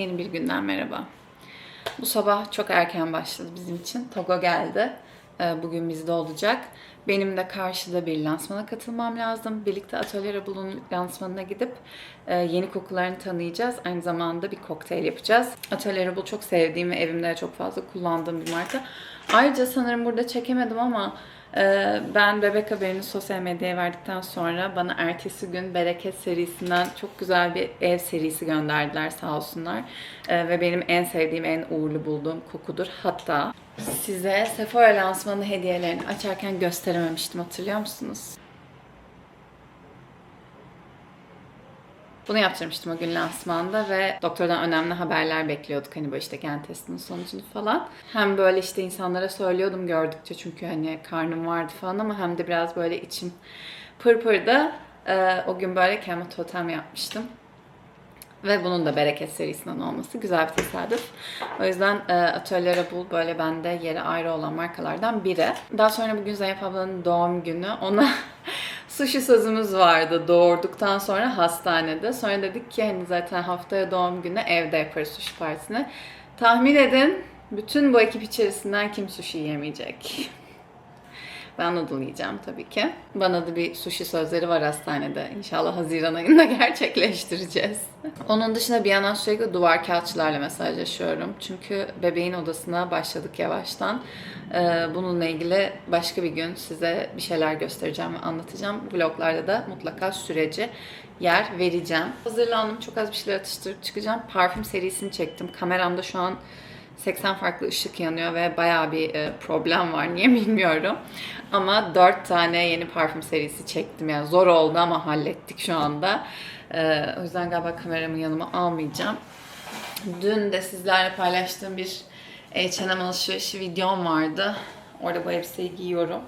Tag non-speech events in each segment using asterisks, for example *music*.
Yeni bir günden merhaba. Bu sabah çok erken başladı bizim için. Togo geldi. Ee, Bugün bizde olacak. Benim de karşıda bir lansmana katılmam lazım. Birlikte Atölye Rabul'un lansmanına gidip e, yeni kokularını tanıyacağız. Aynı zamanda bir kokteyl yapacağız. Atölye Rabul çok sevdiğim ve evimde de çok fazla kullandığım bir marka. Ayrıca sanırım burada çekemedim ama Ben bebek haberini sosyal medyaya verdikten sonra bana ertesi gün Bereket serisinden çok güzel bir ev serisi gönderdiler sağ olsunlar. Ee, Ve benim en sevdiğim, en uğurlu bulduğum kokudur. Hatta size Sephora lansmanı hediyelerini açarken gösterememiştim hatırlıyor musunuz? Bunu yaptırmıştım o gün lansmanda ve doktordan önemli haberler bekliyorduk. Hani böyle işte gen testinin sonucunu falan. Hem böyle işte insanlara söylüyordum gördükçe çünkü hani karnım vardı falan ama hem de biraz böyle içim pırpırdı. Ee, o gün böyle kendime totem yapmıştım. Ve bunun da Bereket serisinden olması güzel bir tesadüf. O yüzden e, Atölye Rabul böyle bende yeri ayrı olan markalardan biri. Daha sonra bugün Zeynep ablanın doğum günü. Ona sushi sözümüz vardı doğurduktan sonra hastanede. Sonra dedik ki hani zaten haftaya doğum günü evde yaparız sushi partisini. Tahmin edin bütün bu ekip içerisinden kim sushi yemeyecek? Ben noodle yiyeceğim tabii ki. Bana da bir sushi sözleri var hastanede. İnşallah Haziran ayında *laughs* gerçekleştireceğiz. Onun dışında bir yandan sürekli duvar kağıtçılarla mesajlaşıyorum. Çünkü bebeğin odasına başladık yavaştan. Ee, Bununla ilgili başka bir gün size bir şeyler göstereceğim ve anlatacağım. Vloglarda da mutlaka süreci yer vereceğim. Hazırlandım. Çok az bir şeyler atıştırıp çıkacağım. Parfüm serisini çektim. Kameramda şu an 80 farklı ışık yanıyor ve bayağı bir e, problem var. Niye bilmiyorum. Ama 4 tane yeni parfüm serisi çektim. Yani zor oldu ama hallettik şu anda. E, o yüzden galiba kameramı yanıma almayacağım. Dün de sizlerle paylaştığım bir H&M alışverişi videom vardı. Orada bu elbiseyi giyiyorum.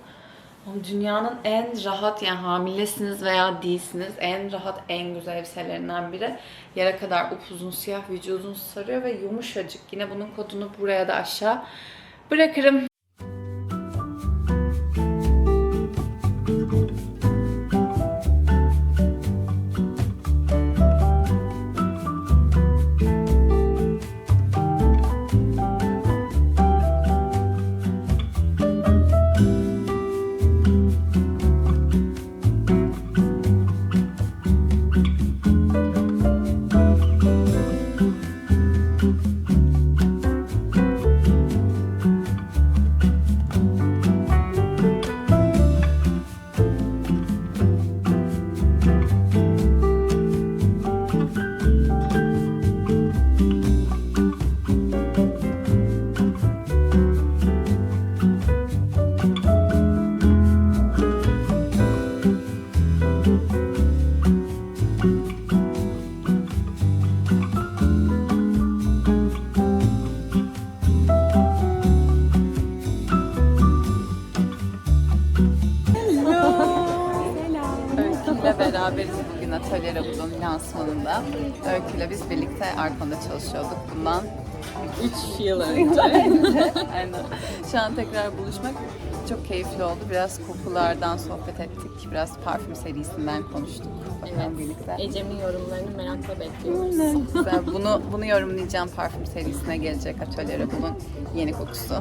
Dünyanın en rahat yani hamilesiniz veya değilsiniz en rahat en güzel elbiselerinden biri. Yere kadar upuzun siyah vücudunu sarıyor ve yumuşacık. Yine bunun kodunu buraya da aşağı bırakırım. Arkon'da çalışıyorduk. Bundan 3 yıl önce. *laughs* Aynen. Şu an tekrar buluşmak çok keyifli oldu. Biraz kokulardan sohbet ettik. Biraz parfüm serisinden konuştuk. Bakalım birlikte. Ecem'in yorumlarını merakla bekliyoruz. Güzel. Bunu, bunu yorumlayacağım parfüm serisine gelecek Atölye Rabul'un yeni kokusu.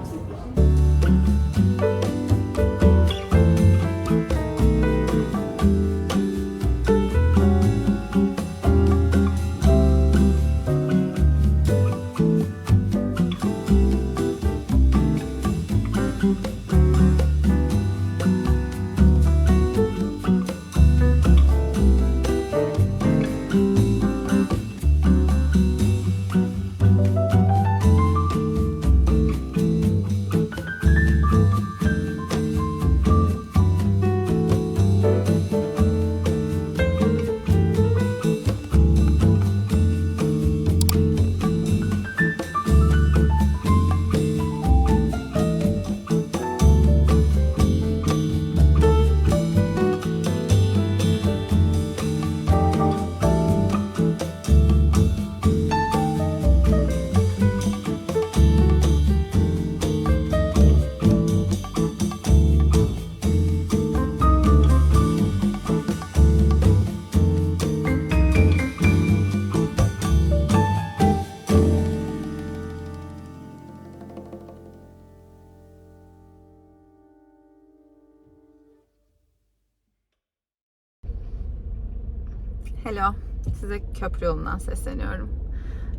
Size köprü yolundan sesleniyorum.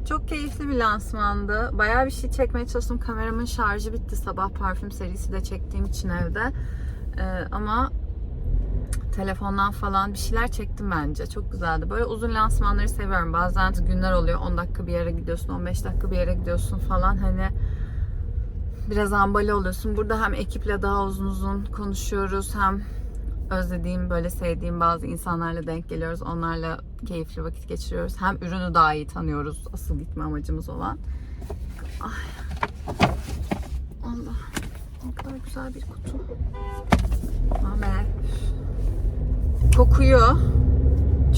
Çok keyifli bir lansmandı. Bayağı bir şey çekmeye çalıştım. Kameramın şarjı bitti. Sabah parfüm serisi de çektiğim için evde. Ee, ama telefondan falan bir şeyler çektim bence. Çok güzeldi. Böyle uzun lansmanları seviyorum. Bazen günler oluyor. 10 dakika bir yere gidiyorsun, 15 dakika bir yere gidiyorsun falan. Hani biraz ambale oluyorsun. Burada hem ekiple daha uzun uzun konuşuyoruz hem özlediğim, böyle sevdiğim bazı insanlarla denk geliyoruz. Onlarla keyifli vakit geçiriyoruz. Hem ürünü daha iyi tanıyoruz. Asıl gitme amacımız olan. Ay. Allah. Ne kadar güzel bir kutu. Amen. Kokuyu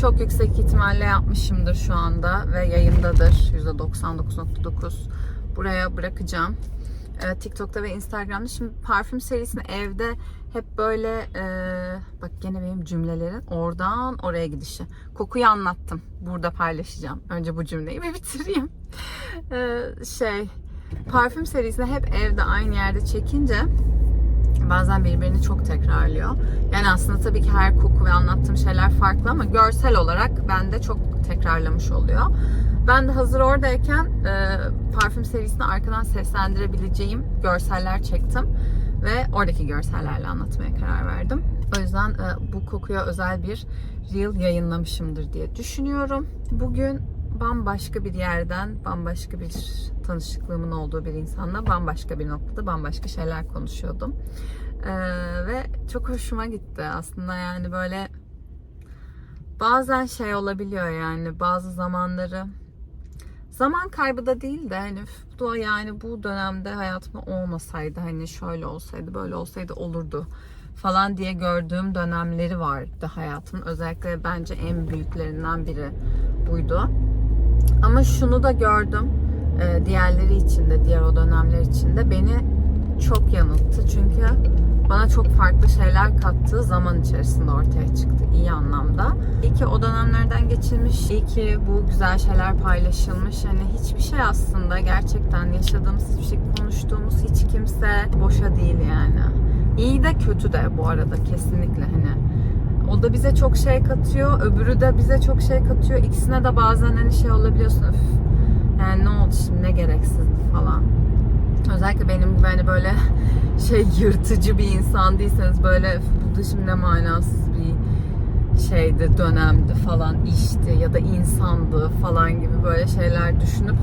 çok yüksek ihtimalle yapmışımdır şu anda ve yayındadır. %99.9. Buraya bırakacağım. TikTok'ta ve Instagram'da. Şimdi parfüm serisini evde hep böyle e, bak gene benim cümlelerin oradan oraya gidişi. Kokuyu anlattım. Burada paylaşacağım. Önce bu cümleyi bir *laughs* bitireyim. Ee, şey parfüm serisini hep evde aynı yerde çekince bazen birbirini çok tekrarlıyor. Yani aslında tabii ki her koku ve anlattığım şeyler farklı ama görsel olarak bende çok tekrarlamış oluyor. Ben de hazır oradayken e, parfüm serisini arkadan seslendirebileceğim görseller çektim ve oradaki görsellerle anlatmaya karar verdim. O yüzden e, bu kokuya özel bir reel yayınlamışımdır diye düşünüyorum. Bugün bambaşka bir yerden, bambaşka bir tanışıklığımın olduğu bir insanla bambaşka bir noktada bambaşka şeyler konuşuyordum. Ee, ve çok hoşuma gitti aslında yani böyle bazen şey olabiliyor yani bazı zamanları zaman kaybı da değil de hani bu da yani bu dönemde hayatımda olmasaydı hani şöyle olsaydı böyle olsaydı olurdu falan diye gördüğüm dönemleri vardı hayatımın. Özellikle bence en büyüklerinden biri buydu. Ama şunu da gördüm e, diğerleri için de diğer o dönemler için de beni çok yanılttı. Çünkü bana çok farklı şeyler kattığı zaman içerisinde ortaya çıktı iyi anlamda. İyi ki o dönemlerden geçilmiş, iyi ki bu güzel şeyler paylaşılmış. Hani hiçbir şey aslında gerçekten yaşadığımız hiçbir şey konuştuğumuz hiç kimse boşa değil yani. İyi de kötü de bu arada kesinlikle hani. O da bize çok şey katıyor, öbürü de bize çok şey katıyor. İkisine de bazen hani şey olabiliyorsun. Öf, yani ne oldu şimdi ne gereksizdi falan. Özellikle benim gibi hani böyle şey yırtıcı bir insan değilseniz böyle "Üf, bu da şimdi ne manasız bir şeydi, dönemdi falan, işti ya da insandı falan gibi böyle şeyler düşünüp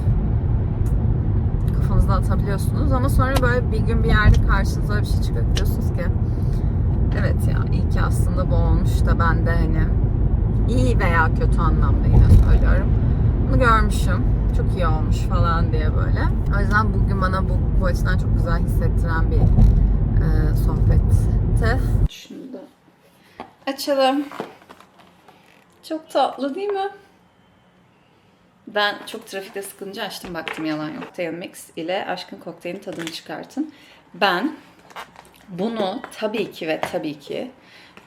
kafanızda atabiliyorsunuz ama sonra böyle bir gün bir yerde karşınıza bir şey çıkıyor diyorsunuz ki evet ya iyi ki aslında bu olmuş da ben de hani iyi veya kötü anlamda yine söylüyorum. Bunu görmüşüm. Çok iyi olmuş falan diye böyle. O yüzden bugün bana bu, bu açıdan çok güzel hissettiren bir e, sohbetti. Şunu da açalım. Çok tatlı değil mi? Ben çok trafikte sıkılınca açtım baktım yalan yok. Tail Mix ile Aşkın Kokteyl'in tadını çıkartın. Ben bunu tabii ki ve tabii ki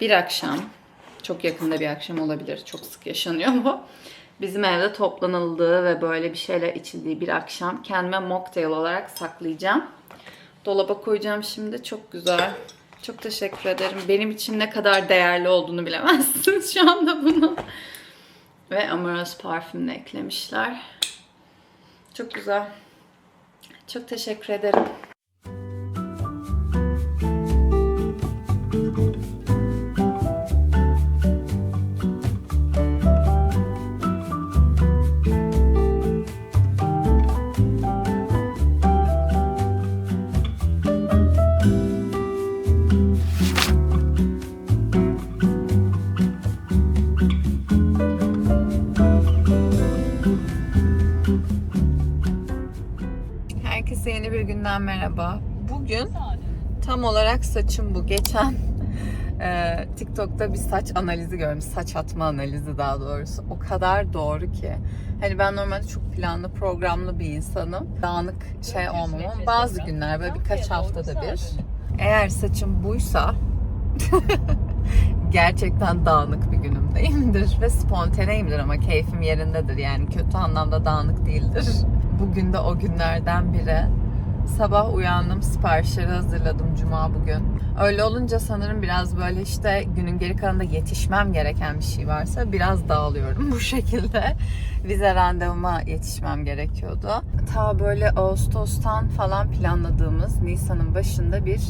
bir akşam, çok yakında bir akşam olabilir, çok sık yaşanıyor bu. Bizim evde toplanıldığı ve böyle bir şeyler içildiği bir akşam kendime mocktail olarak saklayacağım. Dolaba koyacağım şimdi. Çok güzel. Çok teşekkür ederim. Benim için ne kadar değerli olduğunu bilemezsiniz *laughs* şu anda bunu. Ve Amoros parfümünü eklemişler. Çok güzel. Çok teşekkür ederim. Herkese yeni bir günden merhaba. Bugün tam olarak saçım bu. Geçen e, TikTok'ta bir saç analizi gördüm. Saç atma analizi daha doğrusu. O kadar doğru ki. Hani ben normalde çok planlı, programlı bir insanım. Dağınık şey olmam ama bazı günler böyle birkaç haftada bir. Eğer saçım buysa *laughs* gerçekten dağınık bir günümdeyimdir ve spontaneyimdir ama keyfim yerindedir yani kötü anlamda dağınık değildir. Bugün de o günlerden biri. sabah uyandım, siparişleri hazırladım cuma bugün. Öyle olunca sanırım biraz böyle işte günün geri kalanında yetişmem gereken bir şey varsa biraz dağılıyorum *laughs* bu şekilde. Vize randevuma yetişmem gerekiyordu. Ta böyle Ağustos'tan falan planladığımız Nisan'ın başında bir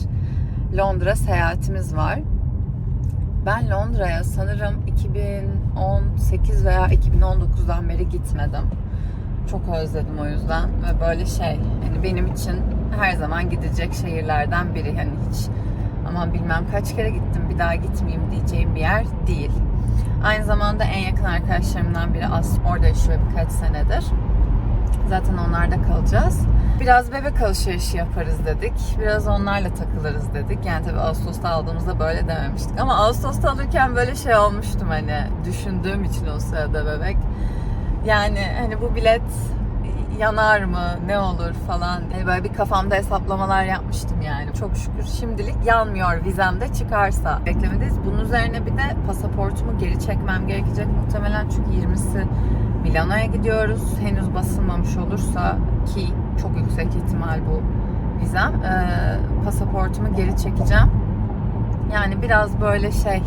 Londra seyahatimiz var. Ben Londra'ya sanırım 2018 veya 2019'dan beri gitmedim. Çok özledim o yüzden ve böyle şey hani benim için her zaman gidecek şehirlerden biri. Hani hiç aman bilmem kaç kere gittim bir daha gitmeyeyim diyeceğim bir yer değil. Aynı zamanda en yakın arkadaşlarımdan biri As orada yaşıyor birkaç senedir. Zaten onlarda kalacağız. Biraz bebek alışverişi yaparız dedik. Biraz onlarla takılırız dedik. Yani tabii Ağustos'ta aldığımızda böyle dememiştik. Ama Ağustos'ta alırken böyle şey olmuştum hani düşündüğüm için o sırada bebek. Yani hani bu bilet yanar mı, ne olur falan diye böyle bir kafamda hesaplamalar yapmıştım yani. Çok şükür şimdilik yanmıyor vizem de çıkarsa. Beklemedeyiz. Bunun üzerine bir de pasaportumu geri çekmem gerekecek muhtemelen çünkü 20'si Milano'ya gidiyoruz. Henüz basılmamış olursa ki çok yüksek ihtimal bu vizem. Ee, pasaportumu geri çekeceğim. Yani biraz böyle şey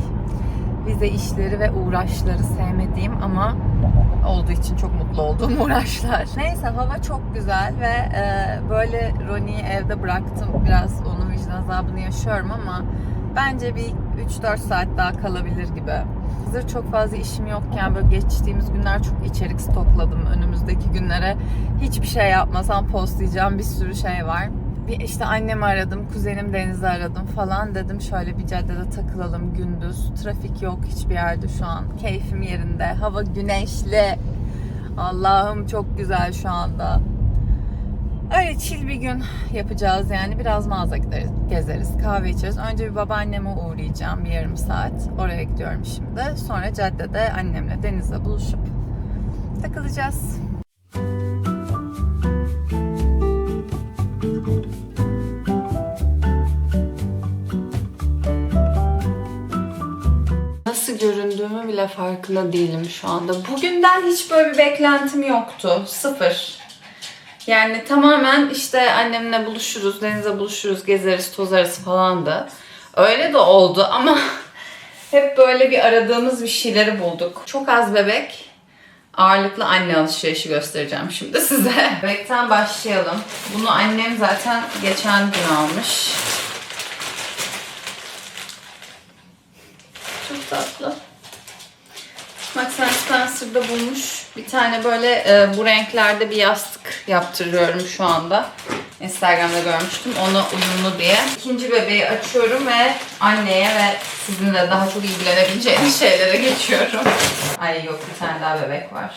vize işleri ve uğraşları sevmediğim ama olduğu için çok mutlu olduğum *laughs* uğraşlar. Neyse hava çok güzel ve e, böyle Ronnie'yi evde bıraktım. Biraz onun vicdan azabını yaşıyorum ama bence bir 3-4 saat daha kalabilir gibi. Hazır çok fazla işim yokken böyle geçtiğimiz günler çok içerik stokladım. Önümüzdeki günlere hiçbir şey yapmasam postlayacağım bir sürü şey var. Bir işte annemi aradım, kuzenim Deniz'i aradım falan dedim şöyle bir caddede takılalım gündüz. Trafik yok hiçbir yerde şu an. Keyfim yerinde. Hava güneşli. Allah'ım çok güzel şu anda. Öyle chill bir gün yapacağız yani. Biraz mağaza gideriz, gezeriz, kahve içeriz. Önce bir babaanneme uğrayacağım bir yarım saat. Oraya gidiyorum şimdi. Sonra caddede annemle Deniz'le buluşup takılacağız. Nasıl göründüğümü bile farkında değilim şu anda. Bugünden hiç böyle bir beklentim yoktu. Sıfır. Yani tamamen işte annemle buluşuruz, denize buluşuruz, gezeriz, tozarız falan da. Öyle de oldu ama *laughs* hep böyle bir aradığımız bir şeyleri bulduk. Çok az bebek, ağırlıklı anne alışverişi göstereceğim şimdi size. *laughs* Bebekten başlayalım. Bunu annem zaten geçen gün almış. Çok tatlı. Max Spencer'da bulmuş. Bir tane böyle e, bu renklerde bir yastık yaptırıyorum şu anda. Instagram'da görmüştüm. Ona uyumlu diye. İkinci bebeği açıyorum ve anneye ve sizinle daha çok ilgilenebileceğiniz *laughs* şeylere geçiyorum. Ay yok bir tane daha bebek var.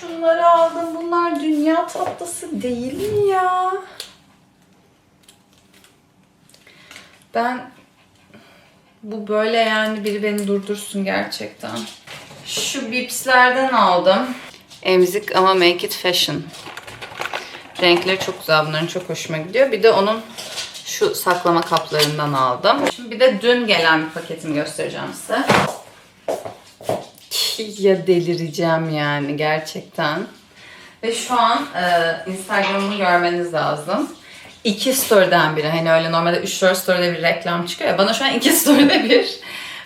Şunları aldım. Bunlar dünya tatlısı değil mi ya? Ben bu böyle yani biri beni durdursun gerçekten. Şu Bips'lerden aldım. Emzik ama Make It Fashion. Renkleri çok güzel. Bunların çok hoşuma gidiyor. Bir de onun şu saklama kaplarından aldım. Şimdi bir de dün gelen bir paketimi göstereceğim size. Ya delireceğim yani gerçekten. Ve şu an e, Instagram'ımı görmeniz lazım. İki story'den biri. Hani öyle normalde 3-4 story'de bir reklam çıkıyor ya. Bana şu an iki *laughs* story'de bir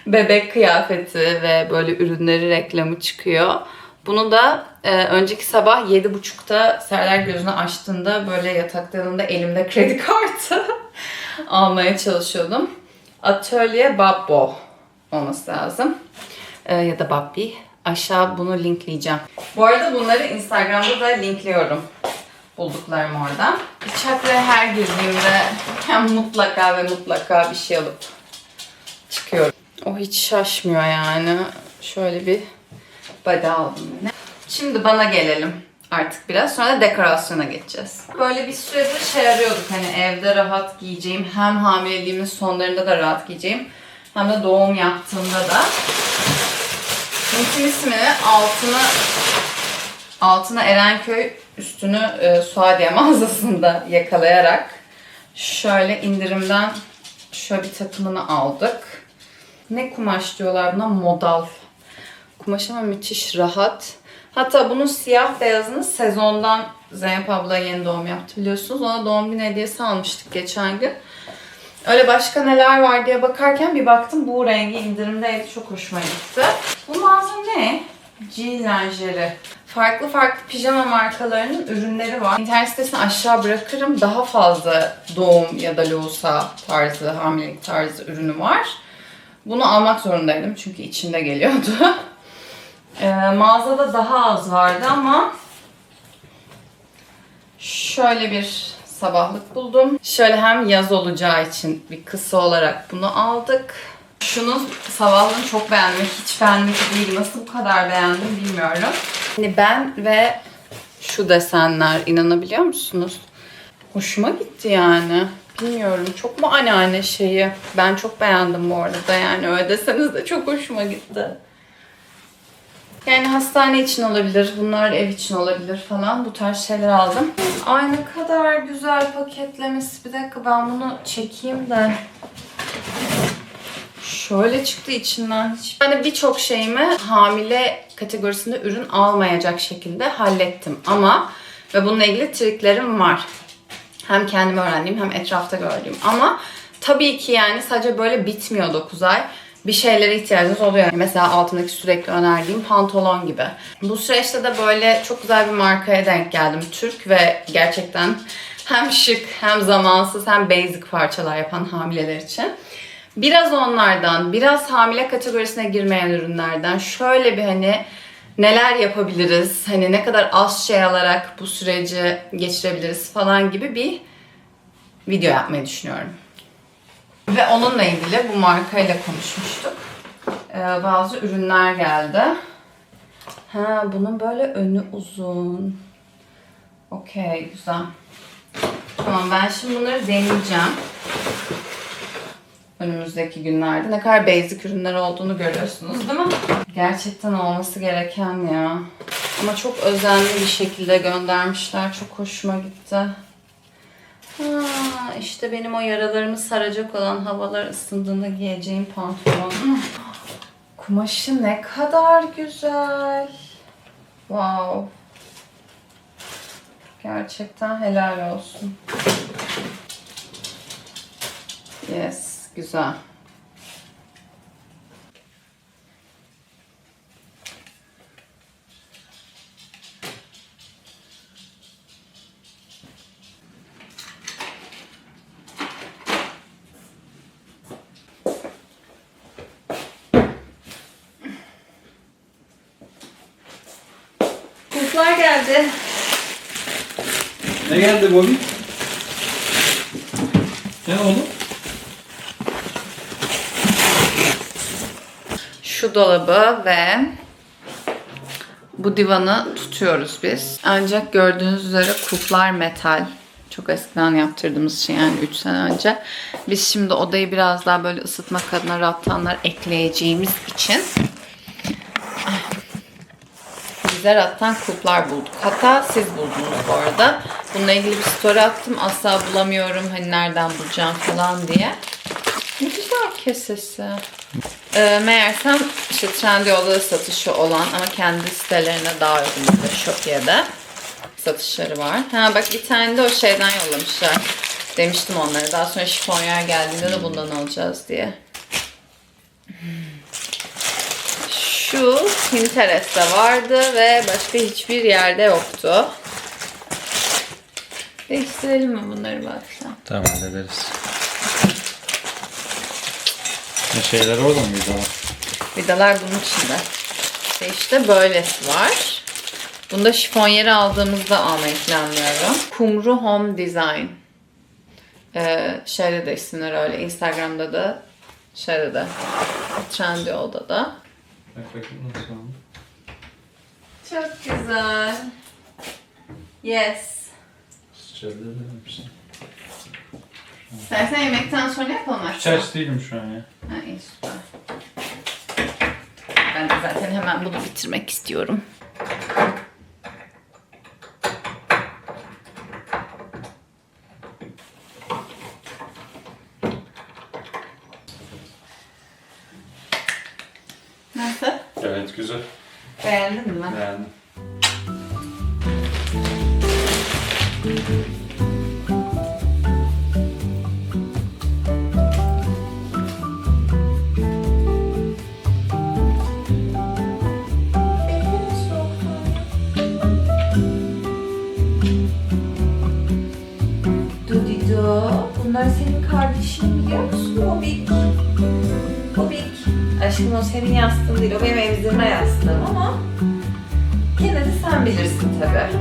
bebek kıyafeti ve böyle ürünleri reklamı çıkıyor. Bunu da e, önceki sabah 7.30'da Serler gözünü açtığında böyle yatakta yanımda elimde kredi kartı *laughs* almaya çalışıyordum. Atölye Babbo olması lazım. E, ya da Babbi. Aşağı bunu linkleyeceğim. Bu arada bunları Instagram'da da linkliyorum. Bulduklarım oradan. Bir çakraya her girdiğimde *laughs* mutlaka ve mutlaka bir şey alıp. O hiç şaşmıyor yani. Şöyle bir body aldım yine. Şimdi bana gelelim artık biraz. Sonra da dekorasyona geçeceğiz. Böyle bir süredir şey arıyorduk hani evde rahat giyeceğim. Hem hamileliğimin sonlarında da rahat giyeceğim. Hem de doğum yaptığımda da. Linkin ismini altına altına Erenköy üstünü e, Suadiye mağazasında yakalayarak şöyle indirimden şöyle bir takımını aldık. Ne kumaş diyorlar buna? Modal. Kumaş ama müthiş rahat. Hatta bunun siyah beyazını sezondan Zeynep abla yeni doğum yaptı biliyorsunuz. Ona doğum günü hediyesi almıştık geçen gün. Öyle başka neler var diye bakarken bir baktım bu rengi indirimdeydi. Çok hoşuma gitti. Bu mağaza ne? G lingerie. Farklı farklı pijama markalarının ürünleri var. İnternet sitesini aşağı bırakırım. Daha fazla doğum ya da loğusa tarzı, hamilelik tarzı ürünü var. Bunu almak zorundaydım çünkü içinde geliyordu. *laughs* Ee, mağazada daha az vardı ama şöyle bir sabahlık buldum. Şöyle hem yaz olacağı için bir kısa olarak bunu aldık. Şunu sabahlığını çok beğendim. Hiç benlik değil. Nasıl bu kadar beğendim bilmiyorum. Hani ben ve şu desenler inanabiliyor musunuz? Hoşuma gitti yani. Bilmiyorum. Çok mu anneanne şeyi? Ben çok beğendim bu arada. Yani öyle deseniz de çok hoşuma gitti. Yani hastane için olabilir, bunlar ev için olabilir falan. Bu tarz şeyler aldım. Ay ne kadar güzel paketlemesi. Bir dakika ben bunu çekeyim de. Şöyle çıktı içinden. Yani birçok şeyimi hamile kategorisinde ürün almayacak şekilde hallettim. Ama ve bununla ilgili triklerim var. Hem kendim öğrendiğim hem etrafta gördüğüm. Ama tabii ki yani sadece böyle bitmiyor 9 ay. Bir şeylere ihtiyacınız oluyor. Mesela altındaki sürekli önerdiğim pantolon gibi. Bu süreçte de böyle çok güzel bir markaya denk geldim. Türk ve gerçekten hem şık hem zamansız hem basic parçalar yapan hamileler için. Biraz onlardan, biraz hamile kategorisine girmeyen ürünlerden şöyle bir hani neler yapabiliriz, hani ne kadar az şey alarak bu süreci geçirebiliriz falan gibi bir video yapmayı düşünüyorum. Ve onunla ilgili bu markayla konuşmuştuk. Ee, bazı ürünler geldi. Ha bunun böyle önü uzun. Okey güzel. Tamam ben şimdi bunları deneyeceğim. Önümüzdeki günlerde ne kadar basic ürünler olduğunu görüyorsunuz değil mi? Gerçekten olması gereken ya. Ama çok özenli bir şekilde göndermişler. Çok hoşuma gitti. Ha, işte benim o yaralarımı saracak olan havalar ısındığında giyeceğim pantolon. Kumaşı ne kadar güzel. Wow. Gerçekten helal olsun. Yes, güzel. Kuşlar geldi. Ne geldi Bobby? Ne oldu? Şu dolabı ve bu divanı tutuyoruz biz. Ancak gördüğünüz üzere kuplar metal. Çok eskiden yaptırdığımız şey yani 3 sene önce. Biz şimdi odayı biraz daha böyle ısıtmak adına rattanlar ekleyeceğimiz için bize rattan kuplar bulduk. Hatta siz buldunuz bu arada. Bununla ilgili bir story attım. Asla bulamıyorum hani nereden bulacağım falan diye. Güzel kesesi. Ee, meğersem işte Trendyol'da da satışı olan ama kendi sitelerine daha uygun bir Shopify'de satışları var. Ha bak bir tane de o şeyden yollamışlar. Demiştim onlara. Daha sonra şifonyer geldiğinde de bundan alacağız diye. Şu Pinterest'te vardı ve başka hiçbir yerde yoktu. Değiştirelim mi bunları baksam? Tamam hallederiz. Ne şeyler orada mı vidalar? Vidalar bunun içinde. İşte, işte böylesi var. Bunu da şifonyeri aldığımızda almayı planlıyorum. Kumru Home Design. Ee, şeyde de isimler öyle. Instagram'da da şeyde de Trendyol'da da. Bak bakayım nasıl oldu. Çok güzel. Yes. Sıçradı misin? İstersen yemekten sonra yapalım Hiç aç değilim şu an ya. Ha, iyi. Ben de zaten hemen bunu bitirmek istiyorum. Nasıl? Evet güzel. Beğendin mi? Beğendim. Kardeşin biliyor musun Bobik? Bobik. Aşkım o senin yastığın değil, o benim emzirme yastığım ama yine de sen bilirsin tabii.